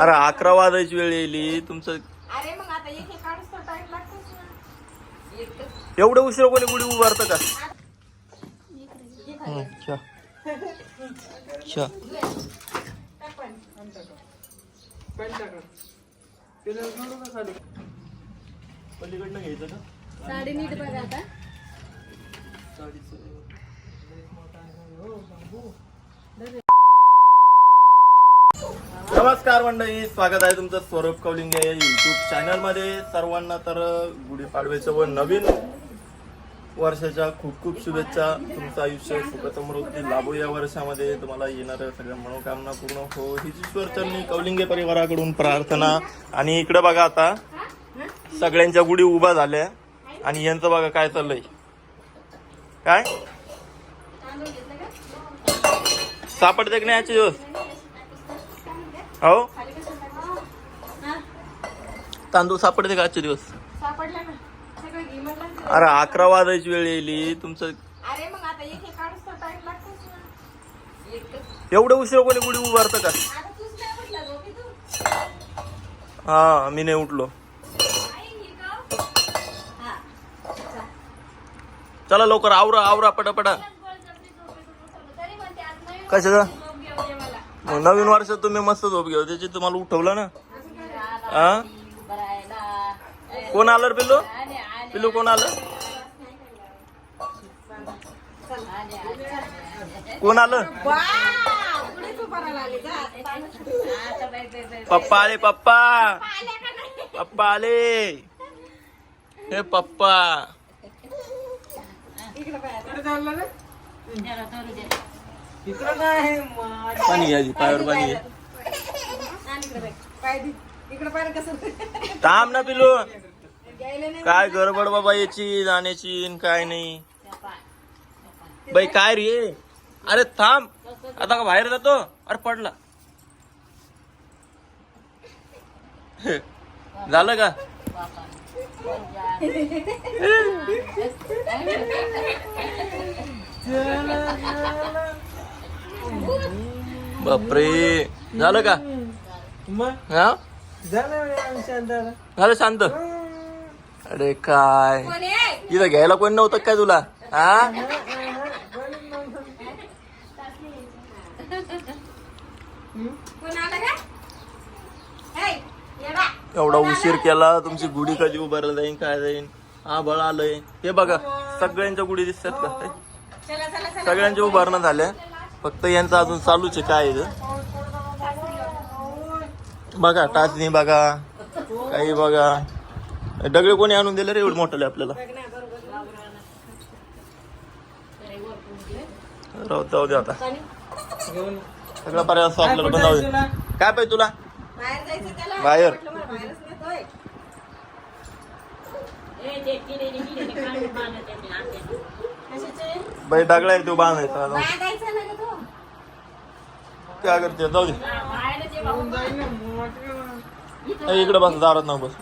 अरे अकरा वाजायची वेळ येईल तुमचं अरे मग आता एक एक काढूस तर टाइम लागतोच ना. एकच एवढं उशीर कोणी गुढी उभारतं का? हं, च्या. च्या. पलीकडनं घ्यायचं का साडी नीट बघा आता. नमस्कार मंडळी स्वागत आहे तुमचं स्वरूप कौलिंगे या युट्यूब चॅनलमध्ये सर्वांना तर गुढीपाडव्याच्या व नवीन वर्षाच्या खूप खूप शुभेच्छा. तुमचं आयुष्य सुखसमृद्धी लाभो या वर्षामध्ये. तुम्हाला येणाऱ्या सगळ्या मनोकामना पूर्ण हो. हीच ईश्वरचरणी कौलिंगे परिवाराकडून प्रार्थना. आणि इकडे बघा आता सगळ्यांच्या गुढी उभा झाल्या. आणि यांचं बघा काय चाललंय. काय? सापडते की नाही याची दिवस? हो? हा, तांदूळ सापडते का आजचे दिवस? सापडलं ना. सगळं घे म्हटलं ना. अरे अकरा वाजायची वेळ येईल तुमचं अरे मग आता एक एक काढूस तर टाइम लागतोच ना. एकच एवढं उशीर कोणी गुढी उभारतं का? आता तूच नाही म्हटलं झोपी तू? हा मी नाही उठलो. आई, ही का? हा. चा. चला लवकर आवरा आवरा पटापटा. तरी म्हणते आज नवीन कशाचं? मग नवीन वर्षात तुम्ही मस्त झोप घेऊ. त्याची तुम्हाला उठवलं ना? हा कोण आलं रे पिल्लू? पिल्लू कोण आलं? कोण आलं? पप्पा आले पप्पा. पप्पा आले. हे पप्पा. पाणी घ्यायची पायावर पाणी घे थांब ना पिलू काय गडबड बाबा याची जाण्याची न काय नाही. बाई काय रे? अरे थांब. आता का बाहेर जातो? अरे पडला. झालं का? बापरे. झालं का? हा? झालं शांत? अरे काय? इथं घ्यायला कोण नव्हतं काय तुला? हा? हे. एवढा उशीर केला तुमची गुढी कधी उभारला जाईन काय जाईन? हा बळ आलंय. हे बघा सगळ्यांच्या गुढी दिसतात का? चला चला चला. सगळ्यांच्या उभारणं झाल्या. फक्त यांचं अजून चालूच आहे काय. बघा टाचणी बघा काही बघा. दगडे कोणी आणून दिले रे एवढं मोठं आपल्याला? राहू जाऊ दे आता. सगळं पर्याय असं आपल्याला दे काय पाहिजे तुला? बाहेर? बाई दगडा आहे तो बांधायचा. काय करते? जाऊ दे. इकडे बस दारात ना बस.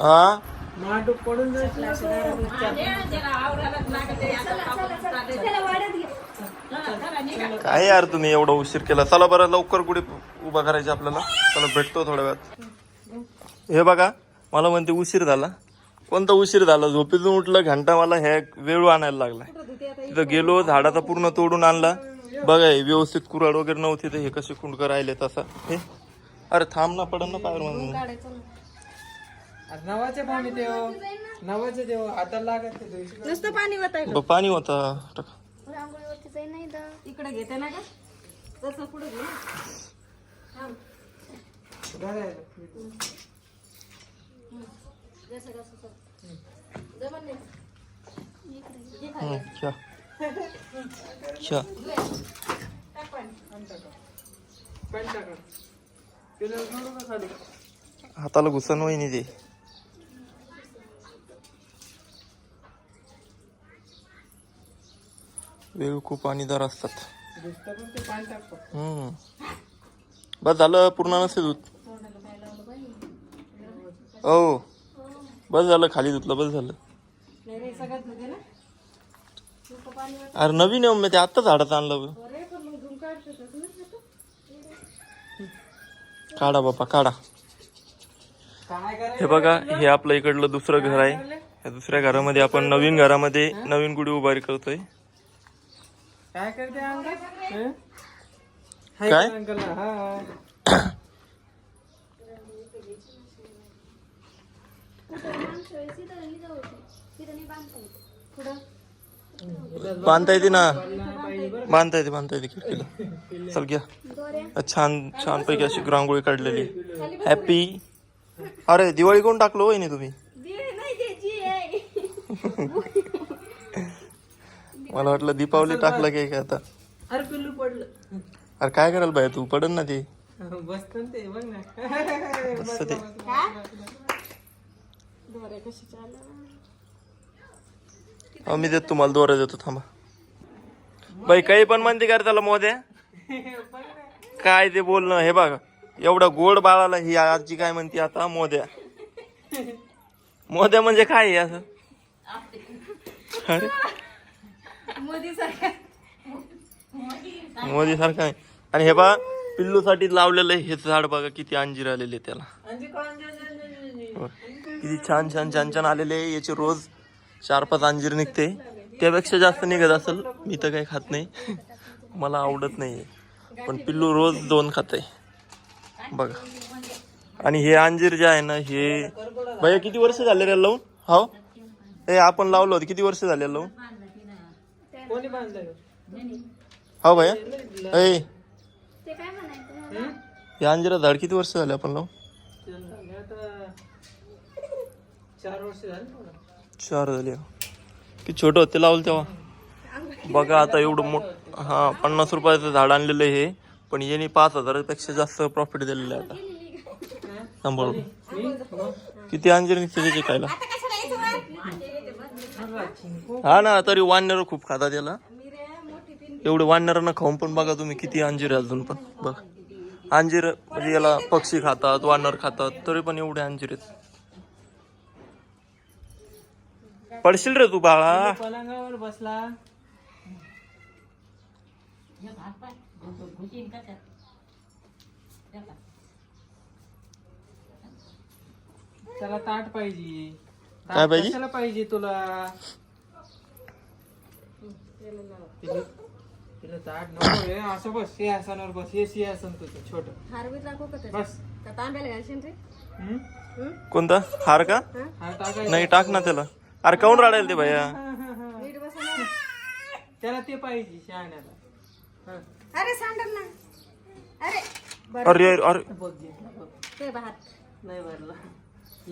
हा काय यार तुम्ही एवढा उशीर केला? चला बरं लवकर कुठे उभा करायचे आपल्याला? चला भेटतो थोड्या वेळात. हे बघा मला म्हणते उशीर झाला. कोणता उशीर झाला? झोपेतून उठलं घंटा मला ह्या वेळ आणायला लागला. तिथं गेलो झाडाचा पूर्ण तोडून आणला. बघा हे व्यवस्थित कुराड वगैरे नव्हती तर हे कसे कुंडकर राहिले तसा हे? अरे थांब ना पडन ना पायर म्हणून. नवाचे पाणी देव. नवाचे देव हाताला लागत ते दिवशी नुसतं पाणी वतायचं ब- पाणी होता टाक. इकडे घेते ना का तसं पुढे घे. घालायला. जसं नाही. हाताला घुसन होईन ते. वेळ खूप पाणीदार असतात. बस झालं पूर्ण नसेल दूध हो. बस झालं खाली धुतलं बस झालं नाही रे सगळ्यात धुते ना नुसतं पाणी वत. अरे नवीन आहे मी ते आत्ताच झाडात आणलं. काढा बापा काढा. हे बघा हे आपलं इकडलं दुसरं घर आहे. या दुसऱ्या घरामध्ये आपण नवीन घरामध्ये नवीन गुढी उभारी करतोय. काय करते हं? काय? हा बांधता येते ना? बांधता येते बांधता येते खिडकीला. चल घ्या. छान छान पैकी अशी रांगोळी काढलेली. हॅपी अरे दिवाळी कोण टाकलो वहिनी तुम्ही? मला वाटलं दीपावली टाकलं काय काय आता. अरे पिल्लू पडलं. अरे काय करायला बाय तू? पडन ना ते. बसत ते बघ ना. ते. अहो, मी देतो तुम्हाला दोरा देतो थांबा. बाई काही पण म्हणते का रे त्याला मोद्या काय ते बोलणं हे बघा. एवढं गोड बाळाला ही आजी काय म्हणते आता मोद्या मोद्या म्हणजे काय आहे असं? अरे मोदी सरकार मोदी सारखं आहे. आणि हे बा पिल्लू साठी लावलेलं हे झाड बघा किती अंजीर आलेले त्याला. किती छान छान छान छान आलेले याचे रोज चार पाच अंजीर निघते. त्यापेक्षा जास्त निघत असेल मी तर काही खात नाही. मला आवडत नाही पण पिल्लू रोज दोन खाते. बघा. आणि हे अंजीर जे आहे ना हे भैया किती वर्ष झाले रे लावून? हो हे आपण लावलं होतं. किती वर्ष झाले लावून? कोणी बांधलं हो भैया? ए. ते काय म्हणायचं हे अंजिरा झाड किती वर्ष झाले आपण लावून? चार वर्ष झाली. चार झाले. किती छोटं होते लावलं तेव्हा? बघा आता एवढं मोठ हा पन्नास रुपयाचं झाड आणलेलं आहे. हे पण याने पाच हजारापेक्षा जास्त प्रॉफिट दिलेलं आहे आता. सांभाळून किती अंजीर निघते त्याचे खायला? हा ना तरी वानर खूप खातात याला. एवढे वानरांना खाऊन पण बघा तुम्ही किती अंजीर आहे अजून पण. बघ. अंजीर म्हणजे याला पक्षी खातात वानर खातात तरी पण एवढे अंजीर आहेत. पडशील रे तू बाळा. पलंगावर बसला. त्याला ताट पाहिजे. ताट काय पाहिजे? कशाला पाहिजे तुला? तिला तिला ताट नको रे. असं बस सिंहासनावर बस. हे सिंहासन तुझं छोट. हारवीत दाखव का त्याच्यात? बस. का तांब्याला घालशील रे? हम्म? हं? कोणता? हार का? हा टाकायचं नाही टाक ना त्याला. अरे काऊन राडायला ते भैया. नीट बसा ना. त्याला ते पाहिजे शहाण्याला हा. अरे सांडल ना. अरे बरं. अरे अरे बघ घेतला बघ. ते बाहेर नाही भरला.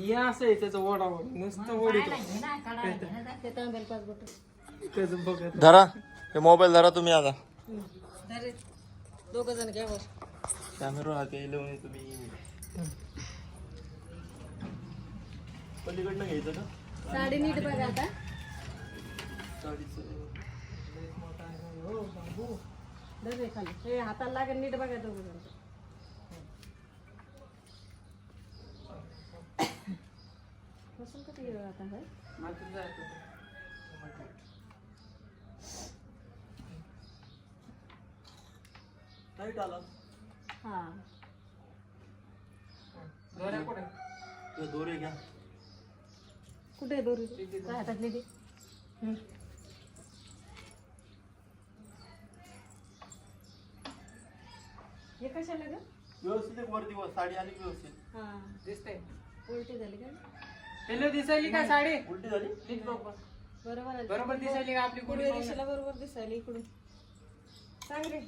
या असं आहे त्याचं ओढा ओढ नुसतं ओढी ते तांब्याला पाच बोट. त्याचं बघत धरा. हे मोबाईल धरा तुम्ही आता. अरे दोघ जण घ्या कॅमेरा हाते तुम्ही पलीकडनं घ्यायचं का? साडी नीट बघा आता. खाली हे. हाताला लागेल नीट बघा दोघ बसून वेळ आता होय? लाइट आला हा ते दोरे घ्या. कुठे आहे दोरी? काय हातातली ती हं. कशाला ग? व्यवस्थित एक वरती वर साडी आली की व्यवस्थित. हा दिसतंय. उलटी झाली का? पिल्लू दिसायली का साडी? उलटी झाली. नीट बघ बघ. बरोबर आहे. बरोबर दिसायली का आपली कुडी रेषेला बरोबर दिसायला इकडून. सांग रे.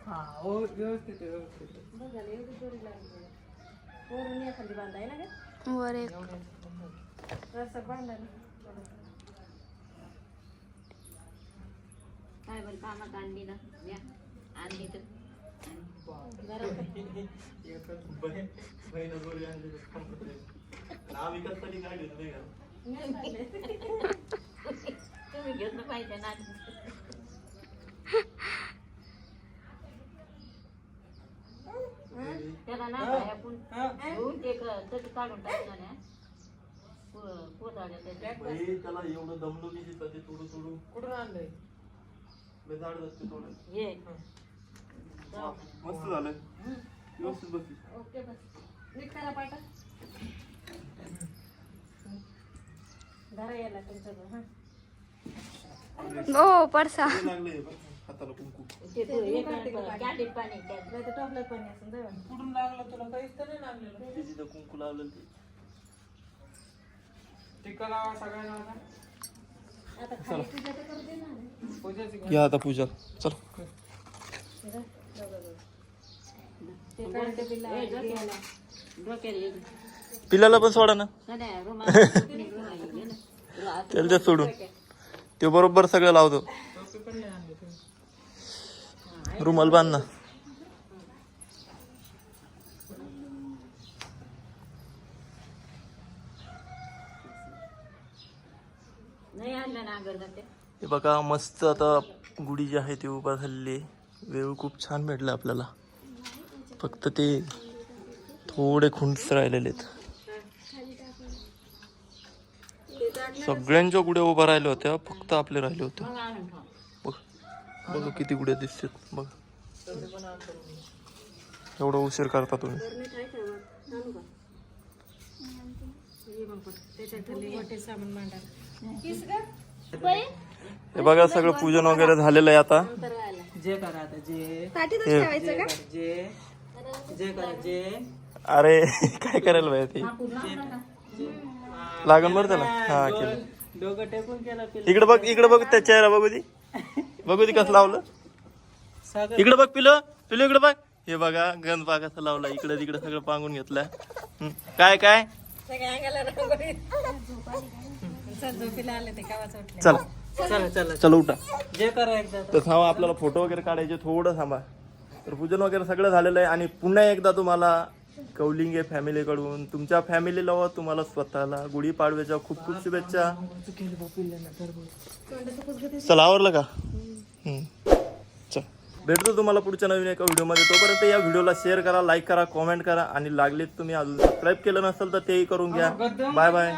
हा हो व्यवस्थित आहे, व्यवस्थित आहे. बघ झालं एवढी दोरी लागली. वरून एखादी बांधाय ना ग वर एक. रस्ता बांधा ना. काय बरं कामात आणली ना? या आणली तर. बहीण दोरी आणली नाव विकतसाठी काय घेत नाही का? तुम्ही घेतलं पाहिजे ना त्याला ना आपण हा. घेऊन ते त्याचं काढून टाकलं ना पोताड्या त्याच्या बाई, त्याला एवढं दमलो की ते तोडू तोडू कुठून आणलंय लय जाड जास्त थोडं. ये वा, मस्त झालंय व्यवस्थित बसली ओके बस नीट करा पाटा धरा याला तुमचं हा ओ पडसा ते लागले बघ, हाताला कुंकू कुठून लागलं तुला काहीच तर नाही लागलेलं. ते जिथं कुंकू लावलेलं ते. टिक्का लावा सगळ्यांना आता. आता खाली पूजा तर करू दे ना पूजाची का? या आता पूजा. चल. पिल्याला पण सोडा ना. त्याला सोडून. ते बरोबर सगळं लावतो. पण नाही. रुमाल बांध ना. हे बघा मस्त आता गुढी जी आहे ती उभा झालेली आहे. वेळ खूप छान भेटला आपल्याला. फक्त ते थोडे खुंटस राहिलेले आहेत. सगळ्यांच्या गुड्या उभ्या राहिल्या होत्या फक्त आपले राहिले होते. बघ किती गुड्या दिसतात. बघ. एवढा उशीर करता तुम्ही. हे बघा सगळं पूजन वगैरे झालेलं आहे आता. जे करा आता जे. हे- जे जे. जे करा जे. अरे काय करायला पाहिजे ते लागण बरं त्याला. हा केलं. इकडे बघ इकडे बघ त्या चेहरा बघू ती. बघू ती कसं लावलं. इकडे बघ पिलं पिलं इकडे बघ. हे बघा गंध पा कसं लावला इकडे तिकडे सगळं पांगून घेतलं. काय काय? चला चला. चला चला. उठा. जे करा एकदा तर थांबा आपल्याला फोटो वगैरे काढायचे थोडं थांबा. तर पूजन वगैरे सगळं झालेलं आहे आणि पुन्हा एकदा तुम्हाला कौलिंगे फॅमिलीकडून. तुमच्या फॅमिलीला व तुम्हाला स्वतःला गुढीपाडव्याच्या खूप खूप शुभेच्छा. चला आवरलं का? चल. भेटतो तुम्हाला पुढच्या नवीन एका व्हिडिओमध्ये. तोपर्यंत या व्हिडिओला शेअर करा लाईक करा कॉमेंट करा आणि लागले तुम्ही अजून सबस्क्राईब केलं नसेल तर तेही करून घ्या. Bye bye